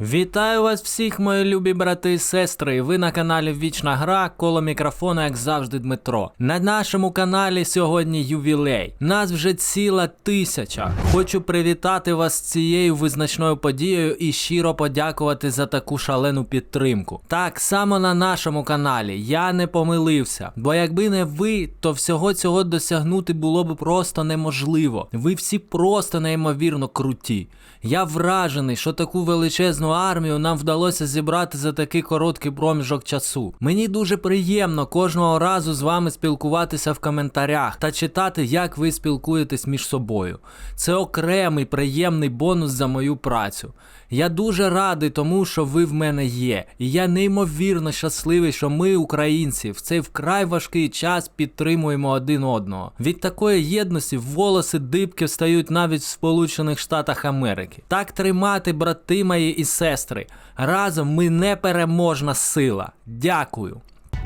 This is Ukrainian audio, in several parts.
Вітаю вас всіх, мої любі брати і сестри. Ви на каналі Вічна Гра, коло мікрофона, як завжди, Дмитро. На нашому каналі сьогодні ювілей. Нас вже ціла тисяча. Хочу привітати вас з цією визначною подією і щиро подякувати за таку шалену підтримку. Так само на нашому каналі я не помилився, бо якби не ви, то всього цього досягнути було б просто неможливо. Ви всі просто неймовірно круті. Я вражений, що таку величезну армію нам вдалося зібрати за такий короткий проміжок часу. Мені дуже приємно кожного разу з вами спілкуватися в коментарях та читати, як ви спілкуєтесь між собою. Це окремий приємний бонус за мою працю. Я дуже радий тому, що ви в мене є. І я неймовірно щасливий, що ми, українці, в цей вкрай важкий час підтримуємо один одного. Від такої єдності волоси дибки встають навіть в Сполучених Штатах Америки. Так тримати, брати мої і сестри. Разом ми непереможна сила. Дякую.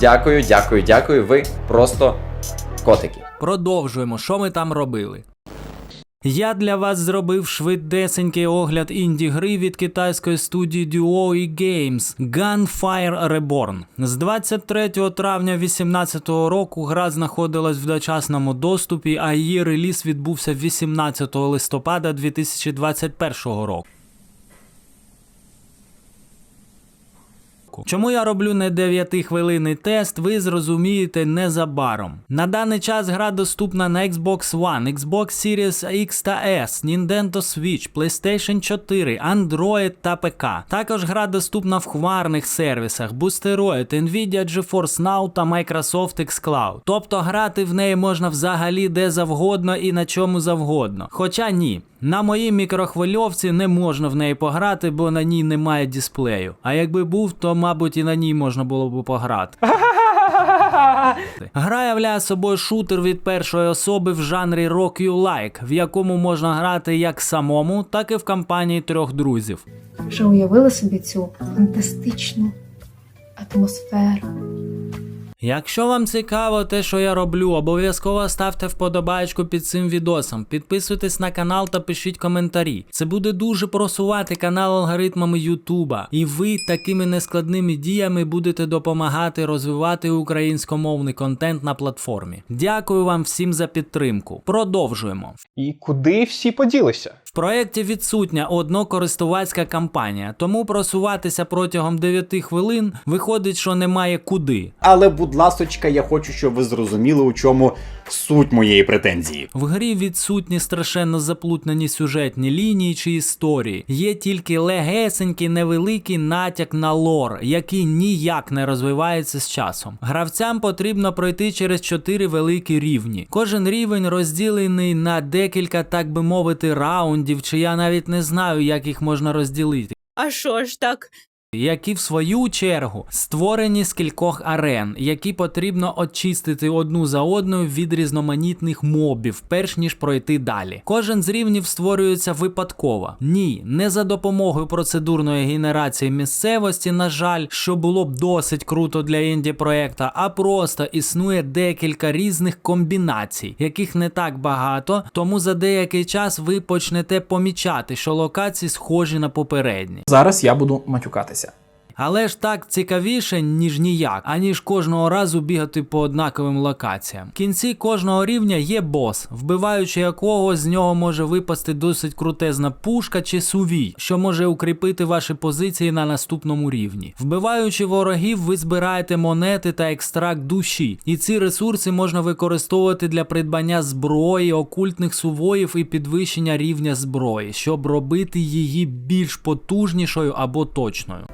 Дякую, дякую, дякую. Ви просто котики. Продовжуємо, що ми там робили. Я для вас зробив швидесенький огляд інді-гри від китайської студії Duo Games Gunfire Reborn. З 23 травня 2018 року гра знаходилась в дочасному доступі, а її реліз відбувся 18 листопада 2021 року. Чому я роблю не 9 хвилинний тест, ви зрозумієте незабаром. На даний час гра доступна на Xbox One, Xbox Series X та S, Nintendo Switch, PlayStation 4, Android та ПК. Також гра доступна в хмарних сервісах Boosteroid, Nvidia GeForce Now та Microsoft xCloud. Тобто грати в неї можна взагалі де завгодно і на чому завгодно. Хоча ні. На моїй мікрохвильовці не можна в неї пограти, бо на ній немає дисплею. А якби був, то мабуть і на ній можна було б пограти. Гра являє собою шутер від першої особи в жанрі Rock You Like, в якому можна грати як самому, так і в компанії трьох друзів. Вже уявили собі цю фантастичну атмосферу. Якщо вам цікаво те, що я роблю, обов'язково ставте вподобайку під цим відосом, підписуйтесь на канал та пишіть коментарі. Це буде дуже просувати канал алгоритмами Ютуба, і ви такими нескладними діями будете допомагати розвивати українськомовний контент на платформі. Дякую вам всім за підтримку. Продовжуємо. І куди всі поділися? В проєкті відсутня однокористувацька кампанія, тому просуватися протягом 9 хвилин виходить, що немає куди. Але, будь ласочка, я хочу, щоб ви зрозуміли, у чому суть моєї претензії. В грі відсутні страшенно заплутані сюжетні лінії чи історії. Є тільки легесенький невеликий натяк на лор, який ніяк не розвивається з часом. Гравцям потрібно пройти через чотири великі рівні. Кожен рівень розділений на декілька, так би мовити, раундів, чи я навіть не знаю, як їх можна розділити. А що ж так? Які в свою чергу створені з кількох арен, які потрібно очистити одну за одною від різноманітних мобів, перш ніж пройти далі. Кожен з рівнів створюється випадково. Ні, не за допомогою процедурної генерації місцевості, на жаль, що було б досить круто для інді проекта, а просто існує декілька різних комбінацій, яких не так багато, тому за деякий час ви почнете помічати, що локації схожі на попередні. Зараз я буду матюкатися. Але ж так цікавіше, ніж ніяк, аніж кожного разу бігати по однаковим локаціям. В кінці кожного рівня є бос, вбиваючи якого з нього може випасти досить крутезна пушка чи сувій, що може укріпити ваші позиції на наступному рівні. Вбиваючи ворогів, ви збираєте монети та екстракт душі, і ці ресурси можна використовувати для придбання зброї, окультних сувоїв і підвищення рівня зброї, щоб робити її більш потужнішою або точною.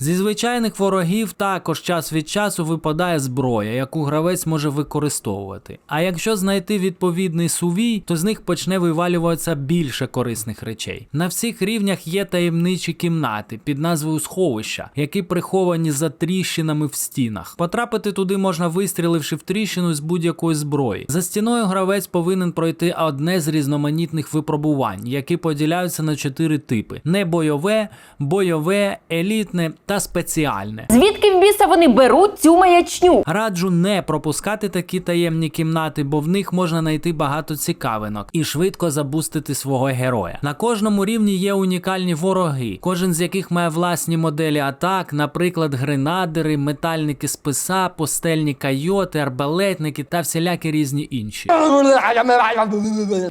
Зі звичайних ворогів також час від часу випадає зброя, яку гравець може використовувати. А якщо знайти відповідний сувій, то з них почне вивалюватися більше корисних речей. На всіх рівнях є таємничі кімнати під назвою сховища, які приховані за тріщинами в стінах. Потрапити туди можна вистріливши в тріщину з будь-якої зброї. За стіною гравець повинен пройти одне з різноманітних випробувань, які поділяються на чотири типи: небойове, бойове, елітне та спеціальне. Звідки в біса вони беруть цю маячню? Раджу не пропускати такі таємні кімнати, бо в них можна знайти багато цікавинок і швидко забустити свого героя. На кожному рівні є унікальні вороги, кожен з яких має власні моделі атак, наприклад, гренадери, метальники списа, постельні кайоти, арбалетники та всілякі різні інші.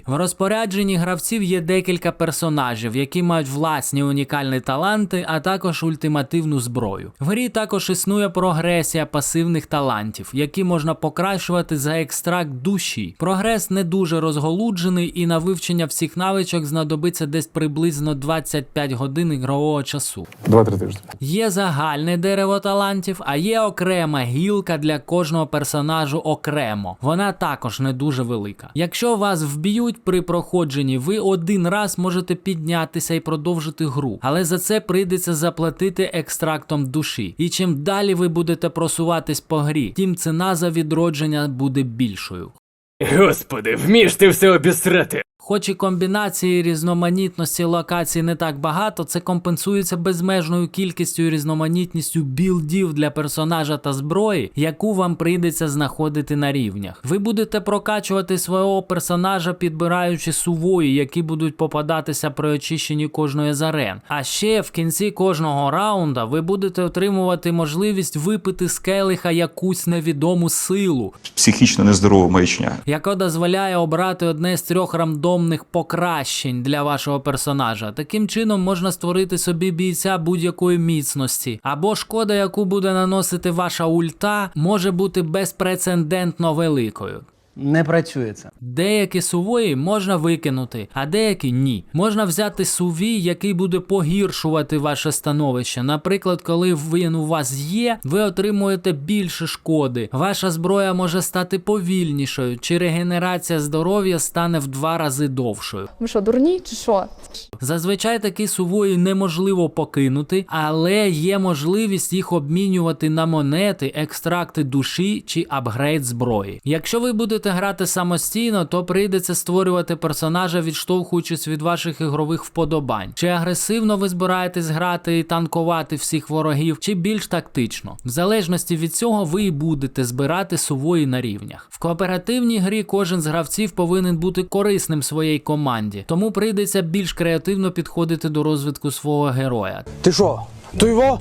В розпорядженні гравців є декілька персонажів, які мають власні унікальні таланти, а також ультимативну зброю. В грі також існує прогресія пасивних талантів, які можна покращувати за екстракт душі. Прогрес не дуже розголуджений, і на вивчення всіх навичок знадобиться десь приблизно 25 годин ігрового часу. Два-три тижні. Є загальне дерево талантів, а є окрема гілка для кожного персонажу окремо. Вона також не дуже велика. Якщо вас вб'ють при проходженні, ви один раз можете піднятися і продовжити гру, але за це прийдеться заплатити екстрактом душі. І чим далі ви будете просуватись по грі, тим ціна за відродження буде більшою. Господи, вмієш ти все обісрати. Хоч і комбінації різноманітності локацій не так багато, це компенсується безмежною кількістю і різноманітністю білдів для персонажа та зброї, яку вам прийдеться знаходити на рівнях. Ви будете прокачувати свого персонажа, підбираючи сувої, які будуть попадатися при очищенні кожної з арен. А ще в кінці кожного раунда ви будете отримувати можливість випити з келиха якусь невідому силу, Психічно нездорова маячня. яка дозволяє обрати одне з трьох рандомних покращень для вашого персонажа. Таким чином можна створити собі бійця будь-якої міцності, або шкода, яку буде наносити ваша ульта, може бути безпрецедентно великою. Не працює це. Деякі сувої можна викинути, а деякі ні. Можна взяти сувій, який буде погіршувати ваше становище. Наприклад, коли він у вас є, ви отримуєте більше шкоди. Ваша зброя може стати повільнішою, чи регенерація здоров'я стане в два рази довшою. Ви що, дурні чи що? Зазвичай такі сувої неможливо покинути, але є можливість їх обмінювати на монети, екстракти душі чи апгрейд зброї. Якщо ви будете грати самостійно, то прийдеться створювати персонажа, відштовхуючись від ваших ігрових вподобань. Чи агресивно ви збираєтесь грати і танкувати всіх ворогів, чи більш тактично. В залежності від цього ви і будете збирати сувої на рівнях. В кооперативній грі кожен з гравців повинен бути корисним своїй команді, тому прийдеться більш креативно підходити до розвитку свого героя. Ти що? То його?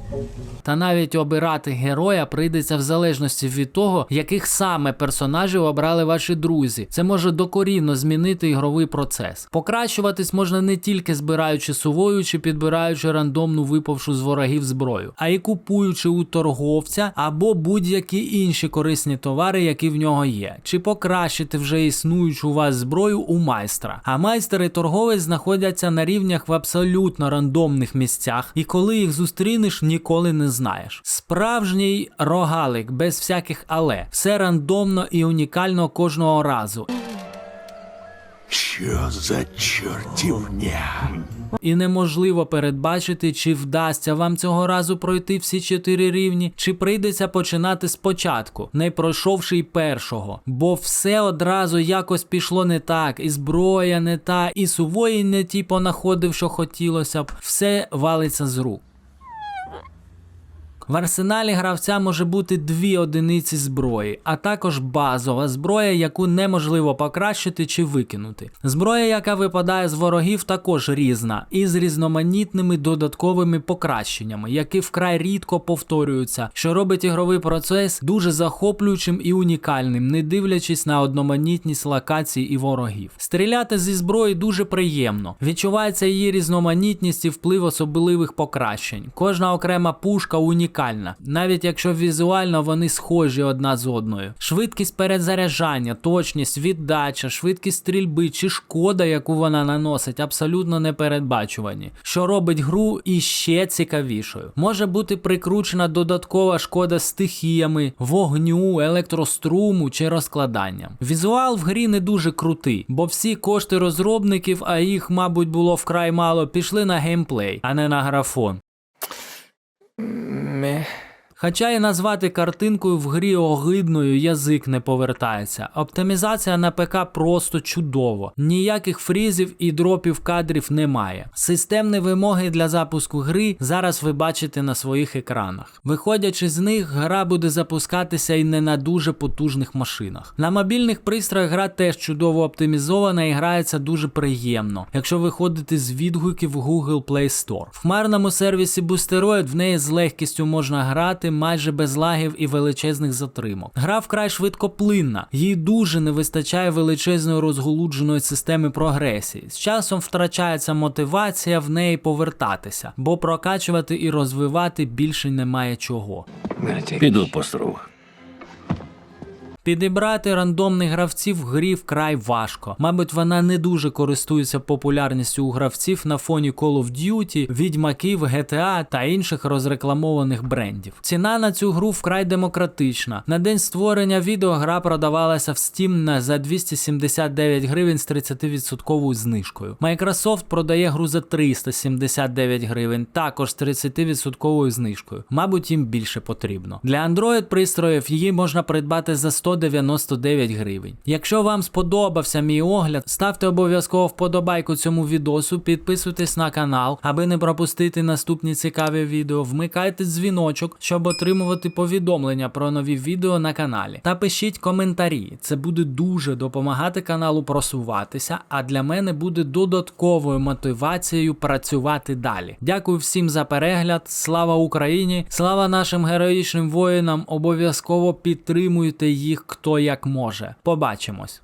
Та навіть обирати героя прийдеться в залежності від того, яких саме персонажів обрали ваші друзі. Це може докорінно змінити ігровий процес. Покращуватись можна не тільки збираючи сувою чи підбираючи рандомну випавшу з ворогів зброю, а й купуючи у торговця або будь-які інші корисні товари, які в нього є, чи покращити вже існуючу у вас зброю у майстра. А майстер і торговець знаходяться на рівнях в абсолютно рандомних місцях, і коли їх зустрінеш, ніколи не знаєш. Справжній рогалик без всяких але, все рандомно і унікально кожного разу. Що за чортівня? І неможливо передбачити, чи вдасться вам цього разу пройти всі чотири рівні, чи прийдеться починати спочатку, не пройшовши й першого. Бо все одразу якось пішло не так, і зброя не та, і сувої не ті понаходив, що хотілося б, все валиться з рук. В арсеналі гравця може бути дві одиниці зброї, а також базова зброя, яку неможливо покращити чи викинути. Зброя, яка випадає з ворогів, також різна, і з різноманітними додатковими покращеннями, які вкрай рідко повторюються, що робить ігровий процес дуже захоплюючим і унікальним, не дивлячись на одноманітність локацій і ворогів. Стріляти зі зброї дуже приємно. Відчувається її різноманітність і вплив особливих покращень. Кожна окрема пушка унікальна, навіть якщо візуально вони схожі одна з одною. Швидкість перезаряджання, точність, віддача, швидкість стрільби чи шкода, яку вона наносить, абсолютно непередбачувані, що робить гру іще цікавішою. Може бути прикручена додаткова шкода стихіями, вогню, електроструму чи розкладанням. Візуал в грі не дуже крутий, бо всі кошти розробників, а їх, мабуть, було вкрай мало, пішли на геймплей, а не на графон. Хоча і назвати картинкою в грі огидною язик не повертається. Оптимізація на ПК просто чудово. Ніяких фрізів і дропів кадрів немає. Системні вимоги для запуску гри зараз ви бачите на своїх екранах. Виходячи з них, гра буде запускатися і не на дуже потужних машинах. На мобільних пристроях гра теж чудово оптимізована і грається дуже приємно, якщо виходити з відгуків Google Play Store. В хмарному сервісі Boosteroid в неї з легкістю можна грати майже без лагів і величезних затримок. Гра вкрай швидкоплинна, їй дуже не вистачає величезної розголудженої системи прогресії. З часом втрачається мотивація в неї повертатися, бо прокачувати і розвивати більше немає чого. Піду посру. Підібрати рандомних гравців в грі вкрай важко. Мабуть, вона не дуже користується популярністю у гравців на фоні Call of Duty, відьмаків, GTA та інших розрекламованих брендів. Ціна на цю гру вкрай демократична. На день створення відео гра продавалася в Steam на за 279 гривень з 30% знижкою. Microsoft продає гру за 379 гривень, також з 30% знижкою. Мабуть, їм більше потрібно. Для Android пристроїв її можна придбати за 199 гривень. Якщо вам сподобався мій огляд, ставте обов'язково вподобайку цьому відосу, підписуйтесь на канал, аби не пропустити наступні цікаві відео. Вмикайте дзвіночок, щоб отримувати повідомлення про нові відео на каналі. Та пишіть коментарі. Це буде дуже допомагати каналу просуватися, а для мене буде додатковою мотивацією працювати далі. Дякую всім за перегляд. Слава Україні! Слава нашим героїчним воїнам! Обов'язково підтримуйте їх хто як може. Побачимось!